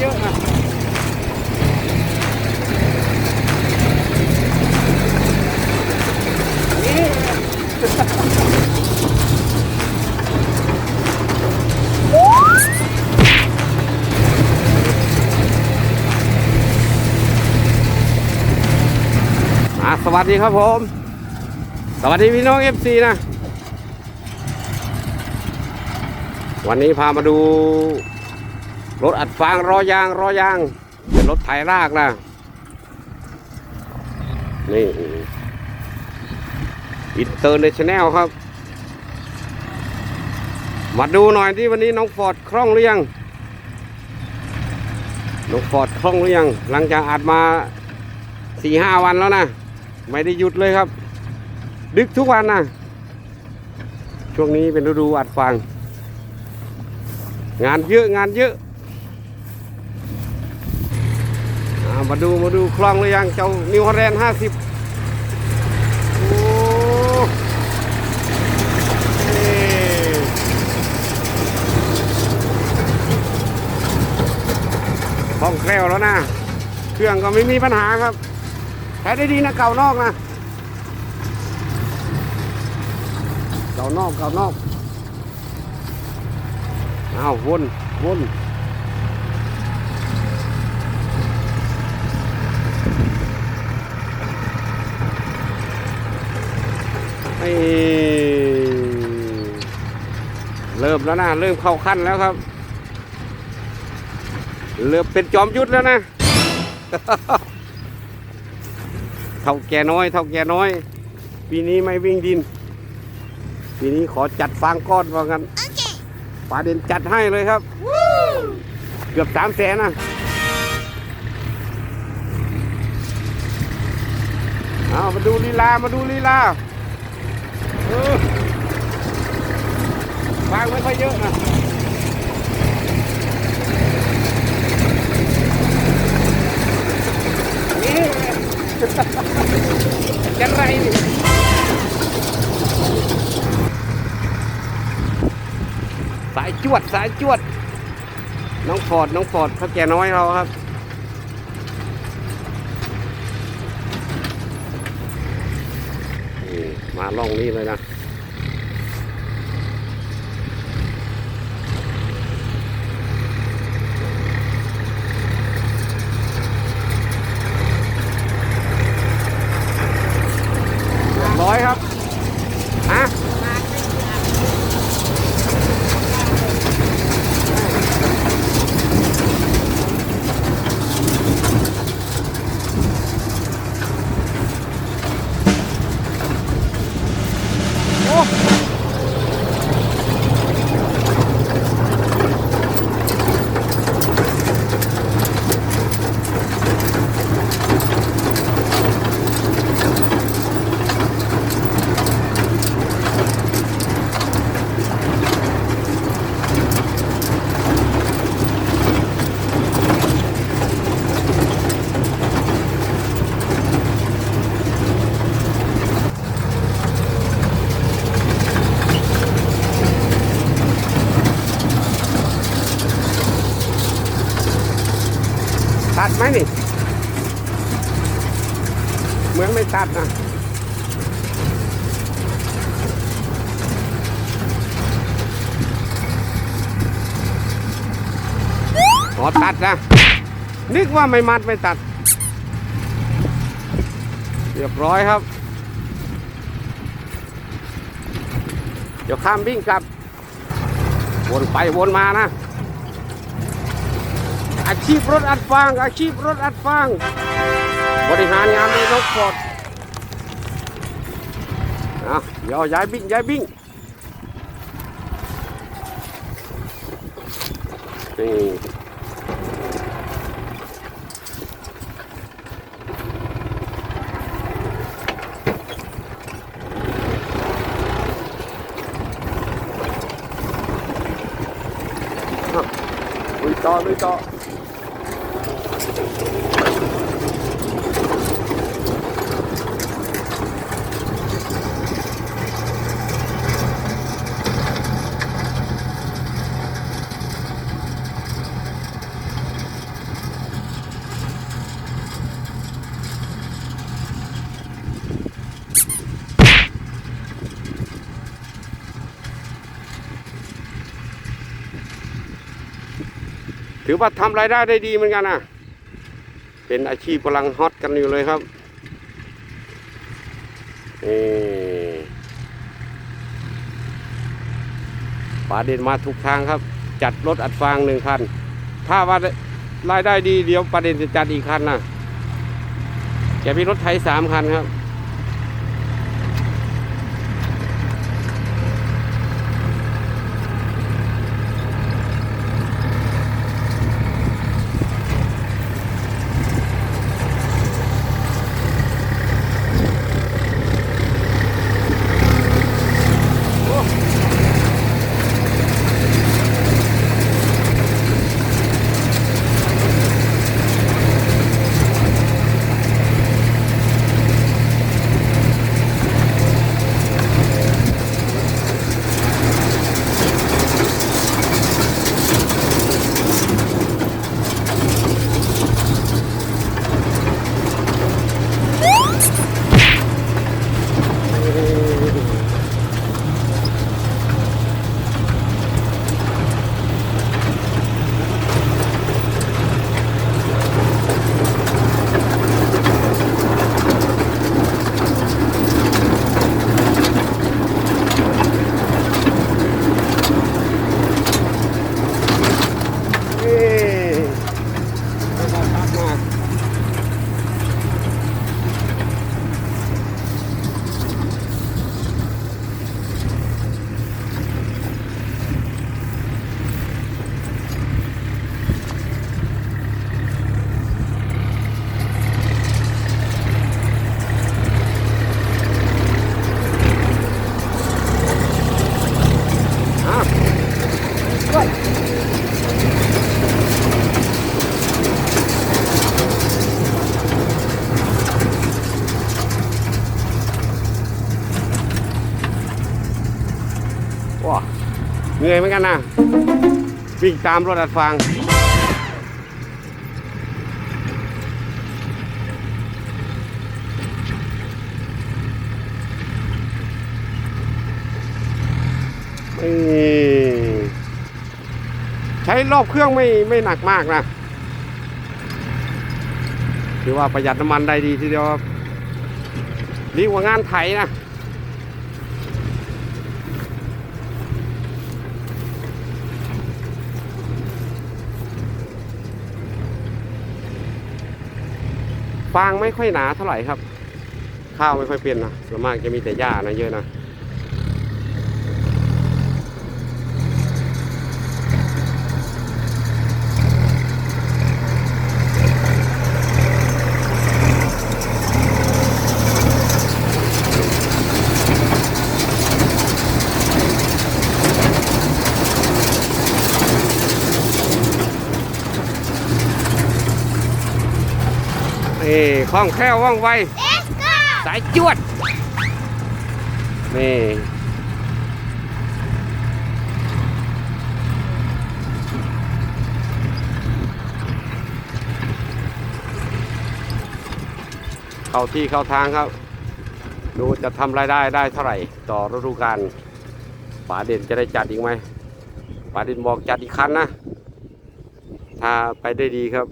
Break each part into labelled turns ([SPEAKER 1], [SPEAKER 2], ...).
[SPEAKER 1] เยอะนะสวัสดีครับผม สวัสดีพี่น้องเอฟซีนะ วันนี้พามาดู รถอัดฟางรอยางรอยาง เป็นรถไถรากนะนี่อินเตอร์เนชั่นแนลครับ มาดูหน่อยที่วันนี้น้องฟอร์ดคล่องหรือยัง น้องฟอร์ดคล่องหรือยัง หลังจากอัดมาสี่ห้าวันแล้วนะ ไม่ได้หยุดเลยครับ ดึกทุกวันนะช่วงนี้เป็นฤดูอัดฟางงานเยอะงานเยอะอ่า มาดูมาดูคลองหรือยังเจ้านิวฮอลแลนด์ห้าสิบโอ้คล่องแคล่วแล้วนะ เครื่องก็ไม่มีปัญหาครับใช้ได้ดีนะเก่านอกนะ เก่านอกเก่านอกอ้าววนวน ไอ้เริ่มแล้วนะเริ่มเข้าขั้นแล้วครับ เริ่มเป็นจอมยุทธแล้วนะเท่าแก่น้อยเท่าแก่น้อย ปีนี้ไม่วิ่งดิน ปีนี้ขอจัดฟางก้อนว่างั้นปลาเด่นจัดให้เลยครับ เกือบสามแสนนะเอามาดูลีลา มาดูลีลา เออฟางไม่ค่อยเยอะนะนี่จะไรนี่สายจวด สายจวด น้องฟอร์ด น้องฟอร์ดเขาแก่น้อยเราครับ นี่ มาล่องนี้เลยนะร้อยครับฮะโอ้ ตัดไหมนี่เหมือนไม่ตัดนะขอตัดนะ นึกว่าไม่มัดไม่ตัด เรียบร้อยครับ เดี๋ยวข้ามวิ่งกลับ วนไปวนมานะ อาชีพรถอัดฟาง อาชีพรถอัดฟาง บริหารงานในนกฟอดอะเดี๋ยวย้ายบิ้งย้ายบิ้งนี่อะ ถือว่าทำรายได้ได้ดีเหมือนกันนะ เป็นอาชีพกำลังฮอตกันอยู่เลยครับนี่ปลาเด่นมาทุกทางครับ จัดรถอัดฟางหนึ่งคัน ถ้าว่ารายได้ดีเดี๋ยวประเด็นจะจัดอีกคันนะแกมีรถไถสามคันครับ เหนื่อยเหมือนกันนะ วิ่งตามรถอัดฟางใช้รอบเครื่องไม่ไม่หนักมากนะถือว่าประหยัดน้ำมันได้ดีทีเดียวดีกว่างานไถนะ ฟางไม่ค่อยหนาเท่าไหร่ครับ ข้าวไม่ค่อยเป็นนะส่วนมากจะมีแต่หญ้านะเยอะนะ นี่คล่องแคล่วว่องไว สายจวด นี่ เข้าที่เข้าทางครับ ดูจะทำรายได้ได้เท่าไหร่ ต่อฤดูกาลป๋าเด่นจะได้จัดอีกไหมป๋าเด่นบอกจัดอีกคันนะ ถ้าไปได้ดีครับ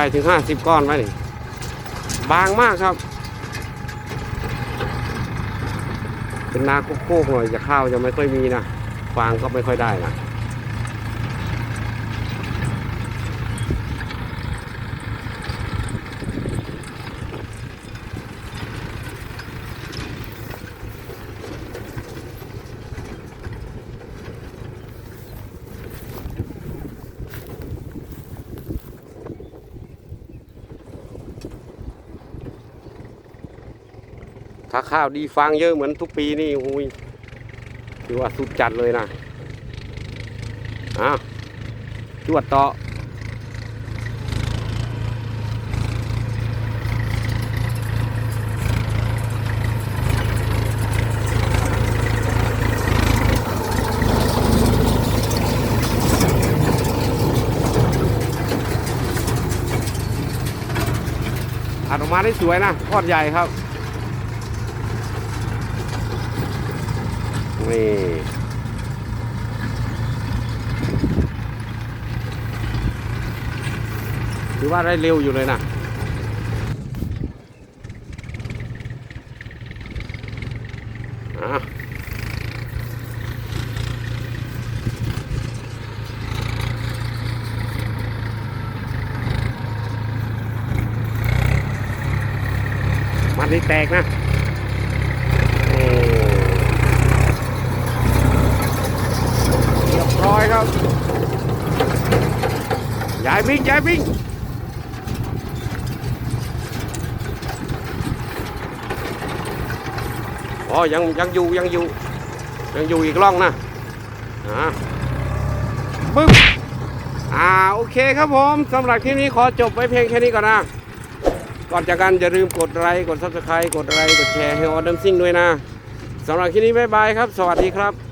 [SPEAKER 1] ได้ถึงห้าสิบก้อนไหมนี่บางมากครับ เป็นนาโคกๆหน่อยจะข้าวจะไม่ค่อยมีนะฟางก็ไม่ค่อยได้นะ ถ้าข้าวดีฟางเยอะเหมือนทุกปีนี่โอ้ยถือว่าสุดจัดเลยนะอะจวดต่ออัดออกมาได้สวยนะก้อนใหญ่ครับ นี่ถือว่าได้เร็วอยู่เลยนะมันนี่แตกนะโอ้เรียบร้อยครับย้ายวิ่งย้ายวิ่งอ๋อยังยังอยู่ยังอยู่ยังอยู่อีกร่องนะอ่าปึ๊บอ่าโอเคครับผมสำหรับคลิปนี้ขอจบไว้เพียงแค่นี้ก่อนนะก่อนจากกันอย่าลืมกดไลค์กดซับสไครต์กดไลค์กดแชร์ให้ออเดมซิ่งด้วยนะสำหรับคลิปนี้บ๊ายบายครับ สวัสดีครับ